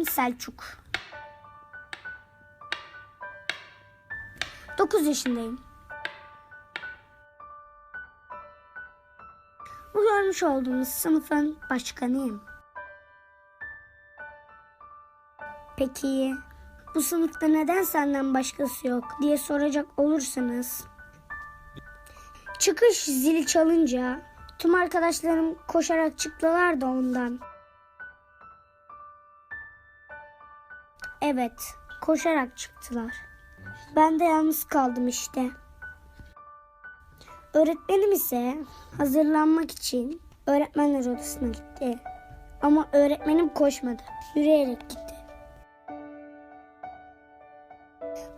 Ben Selçuk. 9 yaşındayım. Bu görmüş olduğunuz sınıfın başkanıyım. Peki bu sınıfta neden senden başkası yok diye soracak olursanız çıkış zili çalınca tüm arkadaşlarım koşarak çıktılar da ondan. Evet, koşarak çıktılar. Ben de yalnız kaldım işte. Öğretmenim ise hazırlanmak için öğretmenler odasına gitti. Ama öğretmenim koşmadı, yürüyerek gitti.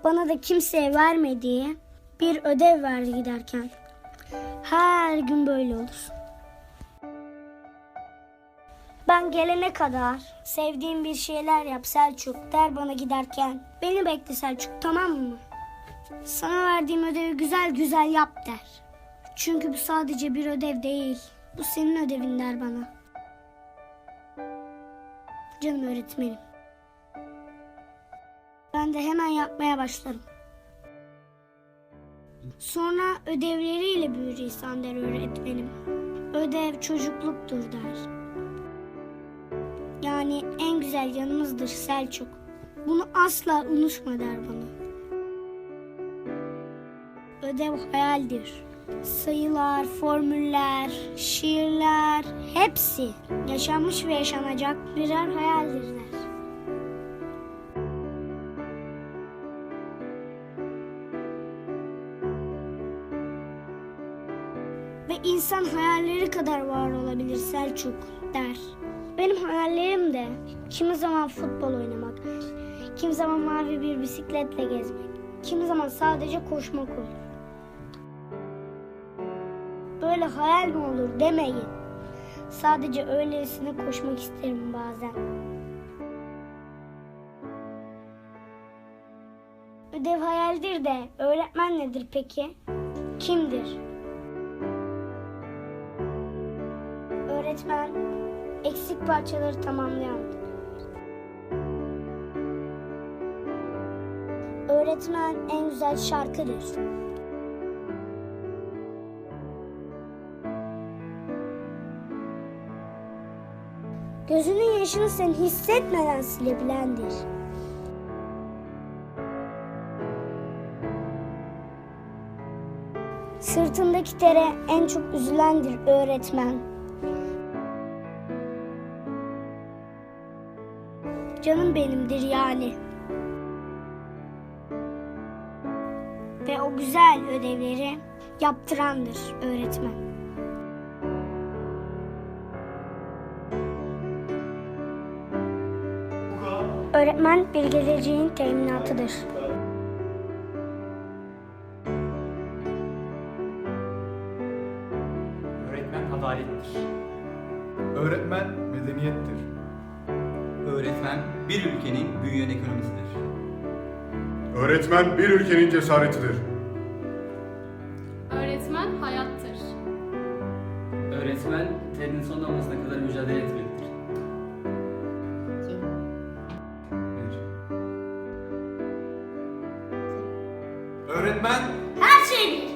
Bana da kimseye vermediği bir ödev verdi giderken. Her gün böyle olur. Ben gelene kadar sevdiğim bir şeyler yap Selçuk der bana giderken. Beni bekle Selçuk tamam mı? Sana verdiğim ödevi güzel güzel yap der. Çünkü bu sadece bir ödev değil. Bu senin ödevin der bana. Canım öğretmenim. Ben de hemen yapmaya başlarım. Sonra ödevleriyle büyür insan der öğretmenim. Ödev çocukluktur der. Yani en güzel yanımızdır Selçuk. Bunu asla unutma der bana. Ödev hayaldir. Sayılar, formüller, şiirler hepsi yaşanmış ve yaşanacak birer hayaldir der. Ve insan hayalleri kadar var olabilir Selçuk der. Benim hayallerim de kimi zaman futbol oynamak, kimi zaman mavi bir bisikletle gezmek, kimi zaman sadece koşmak olur. Böyle hayal mi olur demeyin. Sadece öylesine koşmak isterim bazen. Ödev hayaldir de öğretmen nedir peki? Kimdir? Öğretmen eksik parçaları tamamlayandır. Öğretmen en güzel şarkıdır. Gözünün yaşını sen hissetmeden silebilendir. Sırtındaki tere en çok üzülendir öğretmen. Canım benimdir yani. Ve o güzel ödevleri yaptırandır öğretmen. Öğretmen bir geleceğin teminatıdır. Öğretmen adalettir. Öğretmen medeniyettir. Öğretmen bir ülkenin büyüyen ekonomisidir. Öğretmen bir ülkenin cesaretidir. Öğretmen hayattır. Öğretmen terin son damlasına kadar mücadele etmektir. Öğretmen Her şeydir.